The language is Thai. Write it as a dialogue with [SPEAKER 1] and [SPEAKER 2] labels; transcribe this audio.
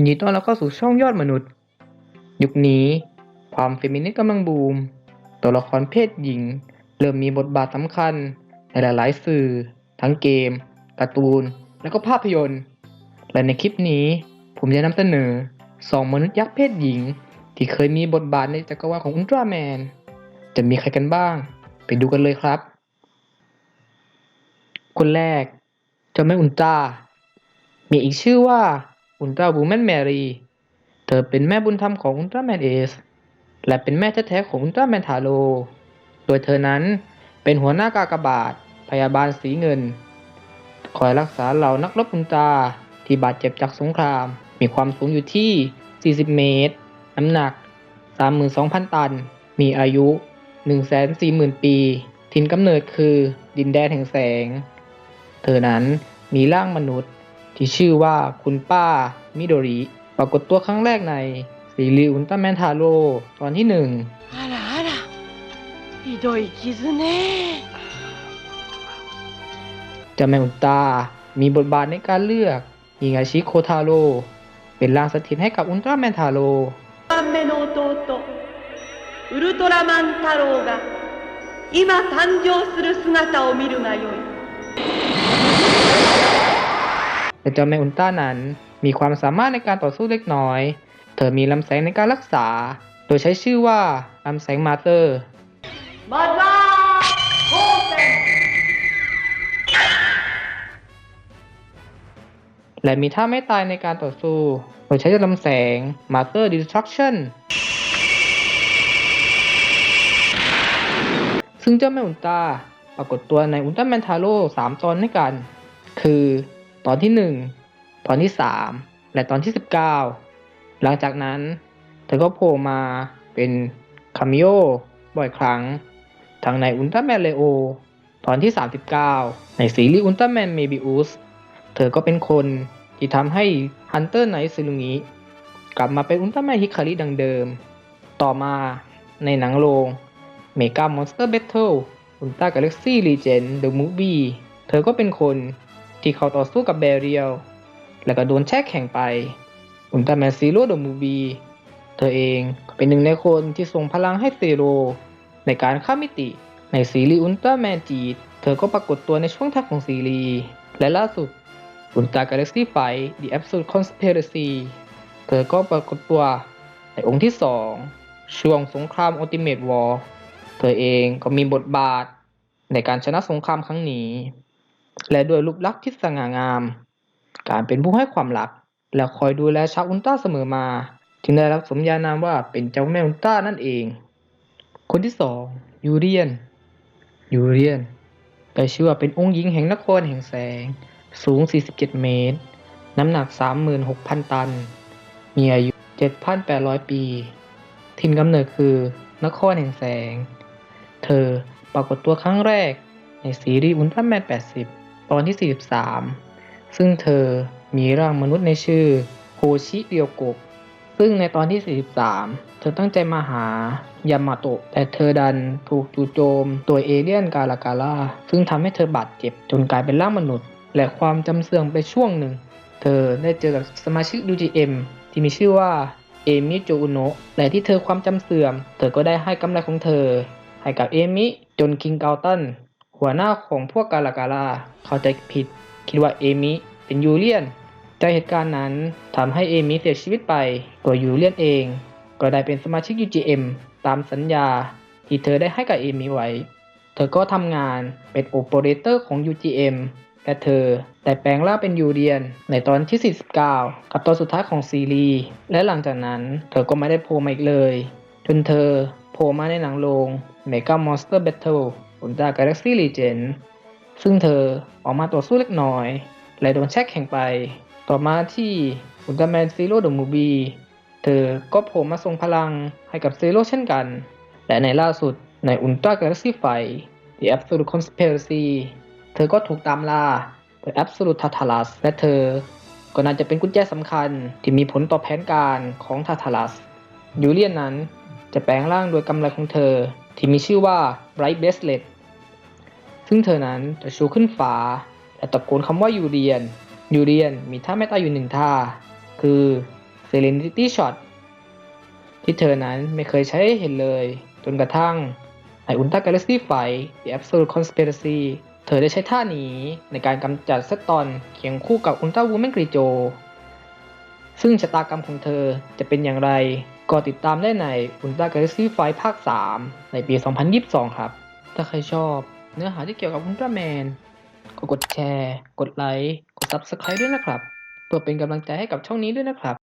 [SPEAKER 1] ยินดีต้อนรับเข้าสู่ช่องยอดมนุษย์ ยุคนี้ ความเฟมินิสต์กำลังบูม ตัวละครเพศหญิง เริ่มมีบทบาทสำคัญ ในหลายๆสื่อ ทั้งเกม การ์ตูน และก็ภาพยนตร์ และในคลิปนี้ ผมจะนำเสนอสองมนุษย์ยักษ์เพศหญิง ที่เคยมีบทบาทในจักรวาลของอุลตร้าแมน จะมีใครกันบ้าง ไปดูกันเลยครับ คนแรกเจ้าแม่อุลตร้ามีอีกชื่อว่า อุลตร้าบูแมนแมรี่ เธอเป็นแม่บุญธรรมของอุลตร้าแมนเอส และเป็นแม่แท้ๆของอุลตร้าแมนทาโร โดยเธอนั้นเป็นหัวหน้ากากบาท พยาบาลสีเงิน คอยรักษาเหล่านักรบอุลตร้าที่บาดเจ็บจากสงคราม มีความสูงอยู่ที่ 40 เมตร น้ำหนัก 32,000 ตัน มีอายุ 140,000 ปี ถิ่นกำเนิดคือดินแดนแห่งแสง เธอนั้นมีร่างมนุษย์ ที่ชื่อว่าคุณป้ามิโดริ ปรากฏตัวครั้งแรกในซีรีส์อุลตร้าแมนทาโร่ตอนที่หนึ่ง
[SPEAKER 2] あらあらひどい傷ね
[SPEAKER 1] เจ้าแม่อุลตร้ามีบทบาทในการเลือกฮิงาชิโคทาโร่เป็นร่างสถิตให้กับอุลตร้าแมนทาโร่
[SPEAKER 2] 番目の弟ウルトラマン太郎が今誕生する姿を見るがよい
[SPEAKER 1] แต่เจ้าแม่อุลต้านั้นมีความสามารถในการต่อสู้เล็กน้อย เธอมีลำแสงในการรักษา โดยใช้ชื่อว่าลำแสงมาเตอร์และมีท่าไม่ตายในการต่อสู้ โดยใช้จลำแสงมาเตอร์ดิสทรักชั่นซึ่งเจ้าแม่อุลตาปรากฏตัวในอุลต้าแมนทาโร่3ตอนด้วยกัน คือ ตอนที่ 1 ตอนที่ 3 และตอนที่ 19 หลังจากนั้น เธอก็โผล่มาเป็นคามิโอบ่อยครั้ง ทั้งในอุลตร้าแมนเลโอตอนที่ 39 ในซีรีส์อุลตร้าแมนเมบิอุสเธอก็เป็นคนที่ทำให้ฮันเตอร์ไนท์ซึลุงิกลับมาเป็นอุลตร้าแมนฮิคาริดังเดิม ต่อมาในหนังโรงเมกามอนสเตอร์แบทเทิลอุลตร้ากาแล็กซี่ลีเจนเดอะมูฟวี่เธอก็เป็นคน ที่เขาต่อสู้กับแบเรียล แล้วก็โดนแช่แข่งไป อุลตร้าแมนซีโร่เดอะมูฟวี่เธอเองเป็นหนึ่งในคนที่ส่งพลังให้เซโรในการข้ามมิติ ในซีรีส์อุลตร้าแมนจีดเธอก็ปรากฏตัวในช่วงท้ายของซีรีส์ และล่าสุดอุลตร้ากาแล็กซี่ไฟ The Absolute Conspiracy เธอก็ปรากฏตัวในองค์ที่ 2 ช่วงสงคราม Ultimate War เธอเองก็มีบทบาทในการชนะสงครามครั้งนี้ และด้วยรูปลักษณ์ที่สง่างาม การเป็นผู้ให้ความรัก และคอยดูแลชาวอุลตร้าเสมอมา จึงได้รับสมญานามว่าเป็นเจ้าแม่อุลตร้านั่นเอง คนที่2ยูเรียน ยูเรียนได้ชื่อว่าเป็นองค์หญิงแห่งนครแห่งแสง สูง 47 เมตร น้ำหนัก 36,000 ตัน มีอายุ 7,800 ปี ถิ่นกำเนิดคือนครแห่งแสง เธอปรากฏตัวครั้งแรกในซีรีส์อุลตร้าแมน80 ตอนที่ 43 ซึ่งเธอมีร่างมนุษย์ในชื่อโฮชิเรียวโกะซึ่งในตอนที่ 43 เธอตั้งใจมาหายามาโตะ แต่เธอดันถูกจู่โจมโดยเอเลี่ยนกาลากาล่า ซึ่งทำให้เธอบาดเจ็บจนกลายเป็นร่างมนุษย์ และความจำเสื่อมไปช่วงหนึ่ง เธอได้เจอกับสมาชิก UGM ที่มีชื่อว่าเอมิโจอุโนะและที่เธอความจำเสื่อม เธอก็ได้ให้กำไรของเธอ ให้กับเอมิจนคิงเกาตัน หัวหน้าของพวกกาลากาลาเข้าใจผิด คิดว่าเอมิเป็นยูเลียน จากเหตุการณ์นั้นทำให้เอมิเสียชีวิตไป ตัวยูเลียนเอง ก็ได้เป็นสมาชิก UGM ตามสัญญาที่เธอได้ให้กับเอมิไว้ เธอก็ทำงานเป็นโอเปอเรเตอร์ของ UGM และเธอได้แปลงร่างเป็นยูเรียน ในตอนที่ 49 กับตอนสุดท้ายของซีรีส์และหลังจากนั้นเธอก็ไม่ได้โผล่มาอีกเลย จนเธอโผล่มาในหนังโรง Mega Monster Battle Ultra Galaxy Legend ซึ่งเธอออกมาต่อสู้เล็กน้อย และโดนแช่แข่งไป ต่อมาที่ Ultraman Zero The Movie เธอก็โผล่มาส่งพลังให้กับซีโร่เช่นกัน และในล่าสุดใน Ultra Galaxy Fight The Absolute Conspiracy เธอก็ถูกตามล่าโดย Absolute t a t a r u s และเธอก็น่าจะเป็นกุญแจสำคัญที่มีผลต่อแผนการของ Tartarus ยูเลียนนั้น จะแปลงร่างโดยกำไรของเธอ ที่มีชื่อว่า Bright Bracelet ซึ่งเธอนั้นจะชูขึ้นฟ้าและตะโกนคำว่ายูเรียน ยูเรียนมีท่าไม่ตายอยู่หนึ่งท่า คือ Serenity Shot ที่เธอนั้นไม่เคยใช้เห็นเลย จนกระทั่งใน Ultra Galaxy Fight The Absolute Conspiracy เธอได้ใช้ท่านี้ในการกำจัดเซตตอนเคียงคู่กับ Ultra Woman g r i j o ซึ่งชะตากรรมของเธอจะเป็นอย่างไร ก็ติดตามได้ใน Ultra Galaxy Fight ภาค 3 ในปี 2022 ครับ ถ้าใครชอบเนื้อหาที่เกี่ยวกับ Ultraman ก็กดแชร์ กดไลค์ กด Subscribe ด้วยนะครับ เพื่อเป็นกำลังใจให้กับช่องนี้ด้วยนะครับ